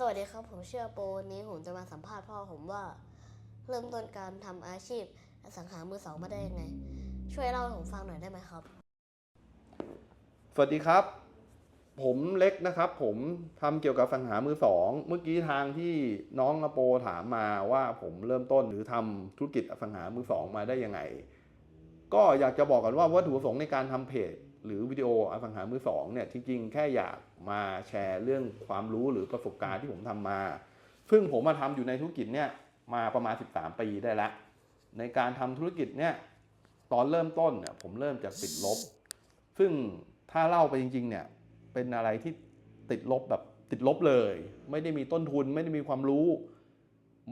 สวัสดีครับผมเชื่อโปวันนี้ผมจะมาสัมภาษณ์พ่อผมว่า เริ่มต้นการทำอาชีพอสังหามือสองมาได้ยังไง ช่วยเล่าให้ผมฟังหน่อยได้ไหมครับ สวัสดีครับ ผมเล็กนะครับ ผมทำเกี่ยวกับสังหามือสองเมื่อกี้ทางที่น้องอโปถามมาว่าผมเริ่มต้นหรือทำธุรกิจอสังหามือสองมาได้ยังไง ก็อยากจะบอกกันว่าวัตถุประสงค์ในการทำเพจ หรือวิดีโออสังหามือสองเนี่ยจริงๆ แค่อยากมาแชร์เรื่องความรู้หรือประสบการณ์ที่ผมทำมา ซึ่งผมมาทำอยู่ในธุรกิจเนี่ยมาประมาณ 13 ปีได้แล้วในการทำธุรกิจเนี่ยตอนเริ่มต้นเนี่ยผมเริ่มจากติดลบ ซึ่งถ้าเล่าไปจริงๆเนี่ยเป็นอะไรที่ติดลบแบบติดลบเลย ไม่ได้มีต้นทุนไม่ได้มีความรู้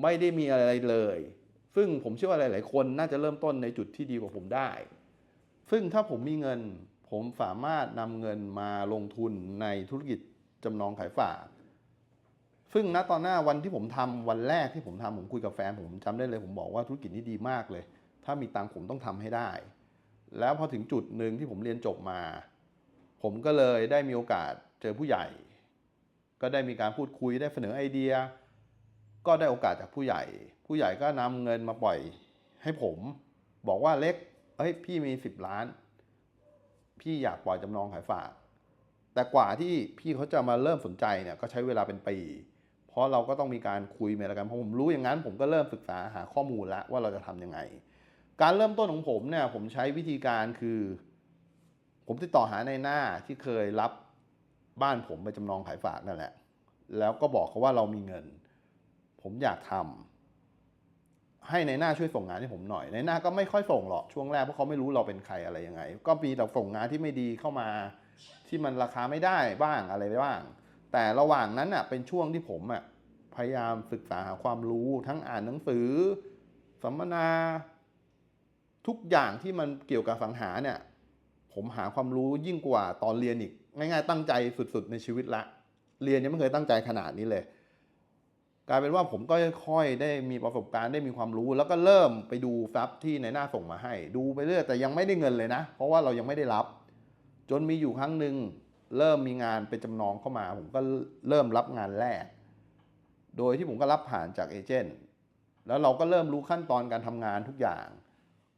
ไม่ได้มีอะไรเลย ซึ่งผมเชื่อว่าหลายๆคนน่าจะเริ่มต้นในจุดที่ดีกว่าผมได้ ซึ่งถ้าผมมีเงิน ผมสามารถนำเงินมาลงทุนในธุรกิจจำนองขายฝาก ซึ่งณตอนหน้าวันที่ผมทำวันแรกที่ผมทำผมคุยกับแฟนผมจำได้เลย ผมบอกว่าธุรกิจนี้ดีมากเลย ถ้ามีตังผมต้องทำให้ได้ แล้วพอถึงจุดหนึ่งที่ผมเรียนจบมา ผมก็เลยได้มีโอกาสเจอผู้ใหญ่ ก็ได้มีการพูดคุยได้เสนอไอเดีย ก็ได้โอกาสจากผู้ใหญ่ ผู้ใหญ่ก็นำเงินมาปล่อยให้ผม บอกว่าเล็กเฮ้ยพี่มีสิบล้าน พี่อยากปล่อยจำนองขายฝาก แต่กว่าที่พี่เขาจะมาเริ่มสนใจเนี่ยก็ใช้เวลาเป็นปี เพราะเราก็ต้องมีการคุยเมละกันเพราะผมรู้อย่างนั้น ผมก็เริ่มศึกษาหาข้อมูลแล้วว่าเราจะทำยังไง การเริ่มต้นของผมเนี่ยผมใช้วิธีการคือ ผมติดต่อหาในหน้าที่เคยรับบ้านผมไปจำนองขายฝากนั่นแหละ แล้วก็บอกเขาว่าเรามีเงิน ผมอยากทำ ให้ในหน้าช่วยส่งงานให้ผมหน่อย ในหน้าก็ไม่ค่อยส่งหรอกช่วงแรกเพราะเขาไม่รู้เราเป็นใครอะไรยังไง ก็มีแต่ส่งงานที่ไม่ดีเข้ามา ที่มันราคาไม่ได้บ้างอะไรบ้าง แต่ระหว่างนั้นอะเป็นช่วงที่ผมอะพยายามศึกษาหาความรู้ทั้งอ่านหนังสือ สัมมนา ทุกอย่างที่มันเกี่ยวกับสังหาเนี่ย ผมหาความรู้ยิ่งกว่าตอนเรียนอีก ง่ายๆตั้งใจสุดๆในชีวิตละ เรียนยังไม่เคยตั้งใจขนาดนี้เลย กลายเป็นว่าผมก็ค่อยได้มีประสบการณ์ได้มีความรู้ แล้วก็เริ่มไปดูซับที่ในหน้าส่งมาให้ ดูไปเรื่อยแต่ยังไม่ได้เงินเลยนะ เพราะว่าเรายังไม่ได้รับ จนมีอยู่ครั้งหนึ่งเริ่มมีงานเป็นจำนองเข้ามา ผมก็เริ่มรับงานแรก โดยที่ผมก็รับผ่านจากเอเจนต์แล้วเราก็เริ่มรู้ขั้นตอนการทำงานทุกอย่าง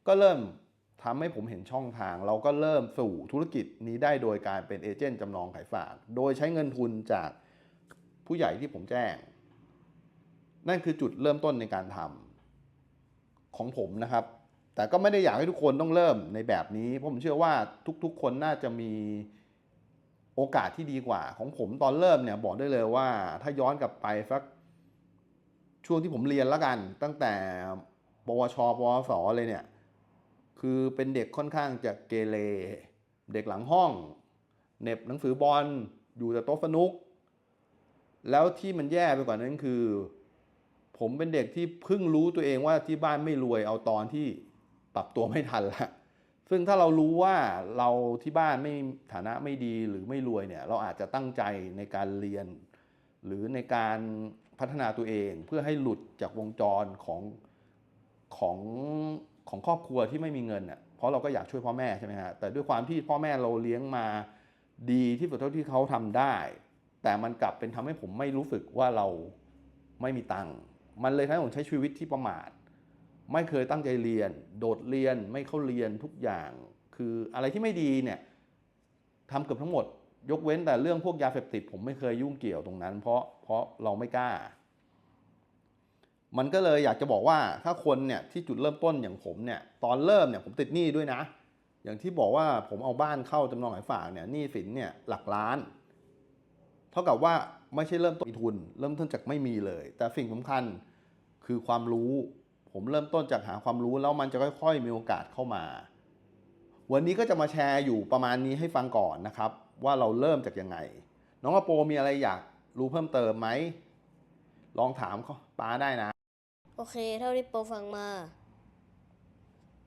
ก็เริ่มทำให้ผมเห็นช่องทาง เราก็เริ่มสู่ธุรกิจนี้ได้โดยการเป็นเอเจนต์จำนองขายฝาก โดยใช้เงินทุนจากผู้ใหญ่ที่ผมแจ้ง นั่นคือจุดเริ่มต้นในการทำของผมนะครับ แต่ก็ไม่ได้อยากให้ทุกคนต้องเริ่มในแบบนี้ เพราะผมเชื่อว่าทุกๆ คนน่าจะมีโอกาสที่ดีกว่า ของผมตอนเริ่มเนี่ยบอกได้เลยว่า ถ้าย้อนกลับไปสักช่วงที่ผมเรียนแล้วกัน ตั้งแต่ปวชปวสเลยเนี่ย คือเป็นเด็กค่อนข้างจะเกเรเด็กหลังห้องเหน็บหนังสือบอลอยู่แต่โต๊ะสนุก แล้วที่มันแย่ไปกว่านั้นคือ ผมเป็นเด็กที่เพิ่งรู้ตัวเองว่าที่บ้านไม่รวยเอาตอนที่ปรับตัวไม่ทันละซึ่งถ้าเรารู้ว่าเราที่บ้านไม่ฐานะไม่ดีหรือไม่รวยเนี่ย เราอาจจะตั้งใจในการเรียน หรือในการพัฒนาตัวเองเพื่อให้หลุดจากวงจรของของของครอบครัวที่ไม่มีเงินอะเพราะเราก็อยากช่วยพ่อแม่ใช่ไหมฮะแต่ด้วยความที่พ่อแม่เราเลี้ยงมาดีที่สุดเท่าที่เขาทำได้ แต่มันกลับเป็นทำให้ผมไม่รู้สึกว่าเราไม่มีตังค์ มันเลยทำให้ผมใช้ชีวิตที่ประมาท ไม่เคยตั้งใจเรียน โดดเรียนไม่เข้าเรียนทุกอย่าง คืออะไรที่ไม่ดีเนี่ยทำเกือบทั้งหมด ยกเว้นแต่เรื่องพวกยาเสพติด ผมไม่เคยยุ่งเกี่ยวตรงนั้น เพราะเพราะเราไม่กล้า มันก็เลยอยากจะบอกว่าถ้าคนเนี่ยที่จุดเริ่มต้นอย่างผมเนี่ยตอนเริ่มเนี่ยผมติดหนี้ด้วยนะ อย่างที่บอกว่าผมเอาบ้านเข้าจำนองขายฝากเนี่ยหนี้สินเนี่ยหลักล้าน เท่ากับว่าไม่ใช่เริ่มต้นมีทุน เริ่มต้นจากไม่มีเลย แต่สิ่งสำคัญ คือความรู้ ผมเริ่มต้นจากหาความรู้แล้วมันจะค่อย ๆ มีโอกาสเข้ามา วันนี้ก็จะมาแชร์อยู่ประมาณนี้ให้ฟังก่อนนะครับ ว่าเราเริ่มจากยังไง น้องอโปมีอะไรอยากรู้เพิ่มเติมไหม ลองถามเขาป้าได้นะ โอเค เท่าที่โปฟังมา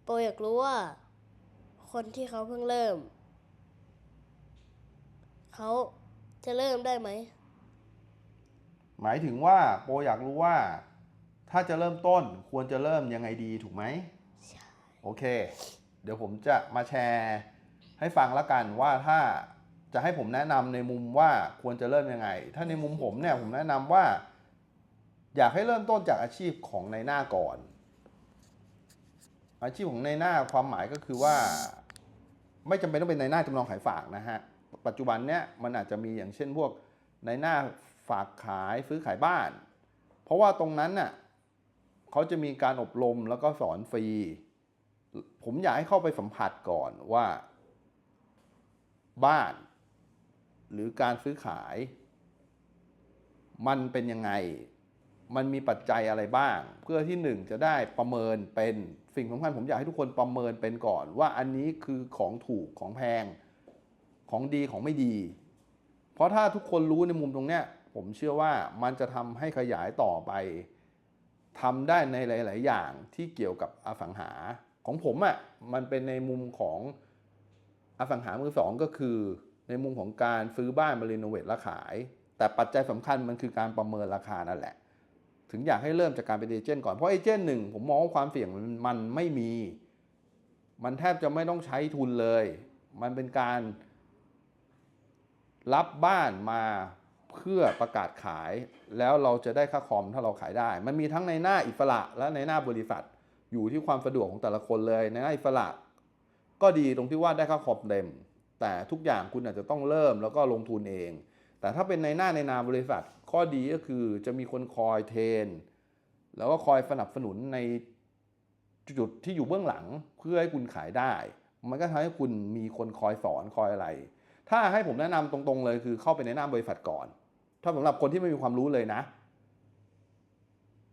โปอยากรู้ว่า คนที่เขาเพิ่งเริ่ม เขาจะเริ่มได้ไหมหมายถึงว่าโปอยากรู้ว่า ถ้าจะเริ่มต้นควรจะเริ่มยังไงดีถูกไหมใช่โอเค เดี๋ยวผมจะมาแชร์ให้ฟังแล้วกันว่าถ้าจะให้ผมแนะนำในมุมว่าควรจะเริ่มยังไง ถ้าในมุมผมเนี่ยผมแนะนำว่า อยากให้เริ่มต้นจากอาชีพของในหน้าก่อน อาชีพของในหน้าความหมายก็คือว่า ไม่จำเป็นต้องเป็นในหน้าจำลองขายฝากนะฮะ ปัจจุบันเนี่ยมันอาจจะมีอย่างเช่นพวกในหน้าฝากขายซื้อขายบ้าน เพราะว่าตรงนั้นน่ะ เขาจะมีการอบรมแล้วก็สอนฟรี ผมอยากให้เข้าไปสัมผัสก่อนว่า บ้าน หรือการซื้อขาย มันเป็นยังไง มันมีปัจจัยอะไรบ้าง เพื่อที่หนึ่งจะได้ประเมินเป็นสิ่งสำคัญผมอยากให้ทุกคนประเมินเป็นก่อน ว่าอันนี้คือของถูกของแพงของดีของไม่ดี เพราะถ้าทุกคนรู้ในมุมตรงเนี้ยผมเชื่อว่ามันจะทำให้ขยายต่อไป ทำได้ในหลาย ๆ อย่างที่เกี่ยวกับอสังหาของผมอะ่ะมันเป็นในมุมของอสังหามือสองก็คือ ในมุมของการซื้อบ้านมารีโนเวทและขาย แต่ปัจจัยสำคัญมันคือการประเมินราคานั่นแหละ ถึงอยากให้เริ่มจากการเป็นเอเจนต์ก่อน เพราะเอเจนต์หนึ่งผมมองว่าความเสี่ยงมันไม่มี มันแทบจะไม่ต้องใช้ทุนเลย มันเป็นการรับบ้านมา เพื่อประกาศขายแล้วเราจะได้ค่าคอมถ้าเราขายได้ มันมีทั้งในหน้าอิสระและในหน้าบริษัท อยู่ที่ความสะดวกของแต่ละคนเลยในหน้าอิสระ ก็ดีตรงที่ว่าได้ค่าคอมเต็ม แต่ทุกอย่างคุณอาจจะต้องเริ่มแล้วก็ลงทุนเอง แต่ถ้าเป็นในหน้าในนามบริษัท ข้อดีก็คือจะมีคนคอยเทรนแล้วก็คอยสนับสนุนในจุดที่อยู่เบื้องหลังเพื่อให้คุณขายได้ มันก็ทำให้คุณมีคนคอยสอนคอยอะไร ถ้าให้ผมแนะนำตรงๆเลยคือเข้าไปในหน้าบริษัทก่อน ถ้าสำหรับคนที่ไม่มีความรู้เลยนะ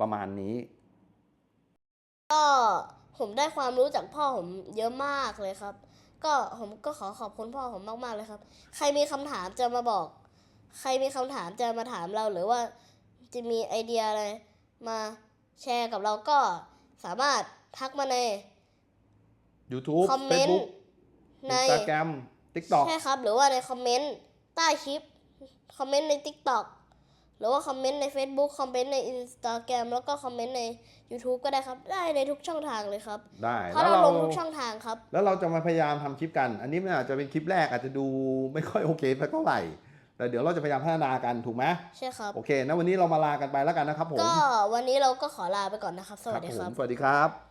ประมาณนี้ ก็ผมได้ความรู้จากพ่อผมเยอะมากเลยครับ ก็ผมก็ขอขอบคุณพ่อผมมากๆเลยครับ ใครมีคำถามจะมาบอก ใครมีคำถามจะมาถามเราหรือว่าจะมีไอเดียอะไรมาแชร์กับเราก็สามารถทักมาใน YouTube คอมเมนต์ Facebook ใน Instagram TikTok ใช่ครับ หรือว่าในคอมเมนต์ใต้คลิป คอมเมนต์ใน TikTok หรือว่าคอมเมนต์ใน Facebook คอมเมนต์ใน Instagram แล้วก็คอมเมนต์ใน YouTube ก็ได้ครับ ได้ในทุกช่องทางเลยครับ ได้เพราะแล้วเราเราลงทุกช่องทางครับ แล้วเราจะมาพยายามทำคลิปกัน อันนี้มันอาจจะเป็นคลิปแรกอาจจะดูไม่ค่อยโอเคสักเท่าไหร่ แต่เดี๋ยวเราจะพยายามพัฒนากันถูกไหมใช่ครับ โอเคนะวันนี้เรามาลากันไปแล้วกันนะครับผม ก็วันนี้เราก็ขอลาไปก่อนนะครับ สวัสดีผครัมบสวัสดีครับ